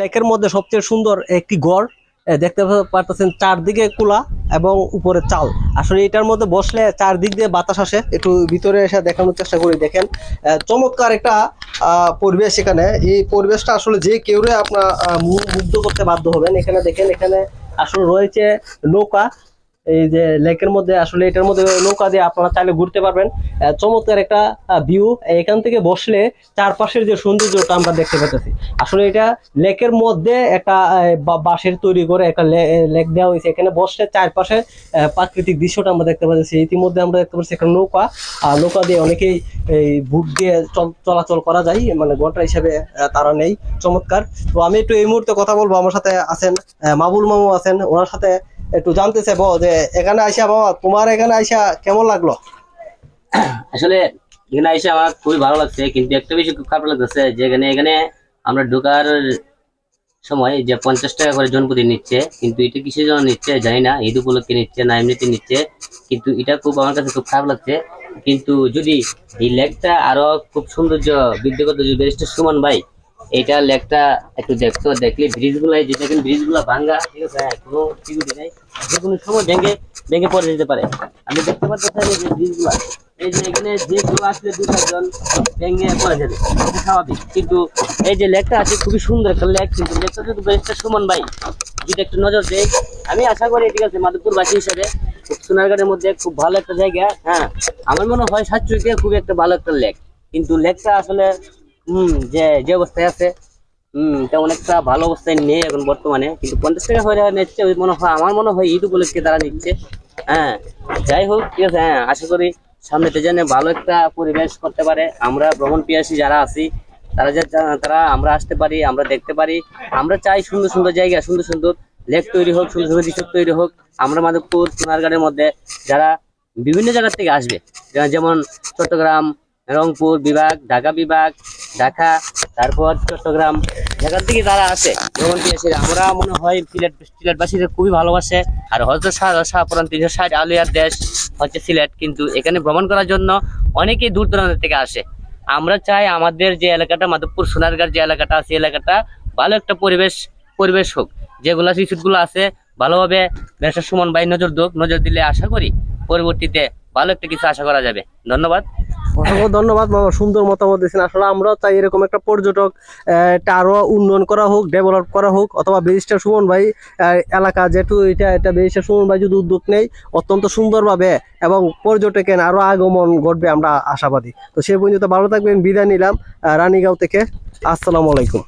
লেকের মধ্যে সবচেয়ে সুন্দর একটি গড় দেখতে পারতেছেন চারদিকে কুলা এবং উপরে চাল। আসলে এটার মধ্যে বসলে চারদিক দিয়ে বাতাস আসে, একটু ভিতরে এসে দেখানোর চেষ্টা করি, দেখেন। চমৎকার একটা পরিবেশ এখানে। এই পরিবেশটা আসলে যে কেউ আপনার মুগ্ধ করতে বাধ্য হবেন, এখানে দেখেন, এখানে আসলে রয়েছে নৌকা। এই যে লেকের মধ্যে, আসলে এটার মধ্যে নৌকা দিয়ে আপনারা চাইলে ঘুরতে পারবেন। চমৎকার একটা ভিউ এখান থেকে বসলে চারপাশের যে সৌন্দর্যটা আমরা দেখতে পাচ্ছি আসলে এটা লেকের মধ্যে একটা বাঁশের তৈরি করে একটা লেক দেওয়া হয়েছে। এখানে বসলে চারপাশে প্রাকৃতিক দৃশ্যটা আমরা দেখতে পাচ্ছি ইতিমধ্যে আমরা দেখতে পাচ্ছি একটা নৌকা। আর নৌকা দিয়ে অনেকেই এই বুট দিয়ে চল- চলাচল করা যায় মানে গোটা হিসেবে তারা নেই। চমৎকার। তো আমি একটু এই মুহূর্তে কথা বলব। আমার সাথে আছেন মাবুল মামু আছেন। ওনার সাথে একটু জানতে চাইব যে এখানে আইসা বাবা, তোমার এখানে আইসা কেমন লাগল? আসলে এখানে এসে আমার খুবই ভালো লাগছে, কিন্তু একটা বেশি খারাপ লাগতেছে যে এখানে এখানে আমরা ঢোকার সময় যে পঞ্চাশ টাকা করে জনপ্রতি নিচ্ছে, কিন্তু এটা কিসের জন্য নিচ্ছে জানি না, ঈদ উপলক্ষে নিচ্ছে না এমনিতে নিচ্ছে, কিন্তু এটা খুব আমার কাছে খুব খারাপ লাগছে। কিন্তু যদি এই লেকটা আরও খুব সৌন্দর্য বৃদ্ধি করতে যদি সুমন ভাই এইটা লেকটা একটু দেখতো দেখলে ব্রিজগুলা যে দেখেন ব্রিজগুলা ভাঙ্গা ঠিক আছে? হ্যাঁ, কোনো সিকিউরিটি নেই। যে কোনো সময় ভেঙে ভেঙে পড়ে যেতে পারে। আমি দেখতে পাচ্ছি যে ব্রিজগুলা এই যে এখানে যে কেউ আসলে দু চারজন ভেঙে পড়ে যাবে স্বাভাবিক। কিন্তু এই যে লেকটা আছে খুবই সুন্দর একটা লেক কিন্তু লেকটা যদি ব্যারিস্টার সুমন ভাই যদি একটু নজর দেয় আমি আশা করি ঠিক আছে মাধবপুর বাসী হিসেবে সোনারগাঁড়ের মধ্যে খুব ভালো একটা জায়গা হ্যাঁ। আমার মনে হয় সাতচুরিতে খুব একটা ভালো একটা লেক। কিন্তু লেকটা আসলে যে যে অবস্থায় আছে, হম, তেমন একটা ভালো অবস্থায় নেই এখন বর্তমানে, কিন্তু পঞ্চাশ টাকা হয়ে নিচ্ছে ওই মনে হয়, আমার মনে হয় ঈদ উপলক্ষে তারা নিচ্ছে হ্যাঁ যাই হোক, ঠিক আছে হ্যাঁ আশা করি সামনেতে যেন ভালো একটা পরিবেশ করতে পারে, আমরা ভ্রমণ পিয়াসী যারা আছি, তারা যে তারা আমরা আসতে পারি, আমরা দেখতে পারি, আমরা চাই সুন্দর সুন্দর জায়গা, সুন্দর সুন্দর লেক তৈরি হোক, সুন্দর সুন্দর রিসোর্ট তৈরি হোক, আমরা মাধবপুর সোনারগাঁড়ের মধ্যে যারা বিভিন্ন জায়গা থেকে আসবে যেমন চট্টগ্রাম, রংপুর, বিভাগ, ঢাকা বিভাগ ঢাকা, তারপর চট্টগ্রাম ঢাকার দিকে যারা আসে পিয়াসীরা আমরা মনে হয় সিলেট সিলেটবাসীদের খুবই ভালোবাসে। আর হয়তো শাহ শাহপুরান তিনশো ষাট আলিয়ার দেশ হচ্ছে সিলেট, কিন্তু এখানে ভ্রমণ করার জন্য অনেকেই দূর দূরান্ত থেকে আসে। আমরা চাই আমাদের যে এলাকাটা, মাধবপুর সোনারগাঁর যে এলাকাটা আছে এলাকাটা ভালো একটা পরিবেশ পরিবেশ হোক। যেগুলো গুলো আছে, ভালোভাবে ব্যবসা সুমন ভাই নজর দোক, নজর দিলে আশা করি পরবর্তীতে ভালো একটা কিছু আশা করা যাবে। ধন্যবাদ। অসংখ্য ধন্যবাদ মামা সুন্দর মতামত দিয়েছেন। আসলে আমরাও তাই এরকম একটা পর্যটক এটা আরও উন্নয়ন করা হোক ডেভেলপ করা হোক, অথবা ব্যারিস্টার সুমন ভাই এলাকা যেহেতু এটা এটা ব্যারিস্টার সুমন ভাই যদি উদ্যোগ নেই অত্যন্ত সুন্দরভাবে এবং পর্যটকের আরও আগমন ঘটবে আমরা আশাবাদী। তো সেই পর্যন্ত ভালো থাকবেন, বিদায় নিলাম। রানীগাঁও থেকে, আসসালামু আলাইকুম।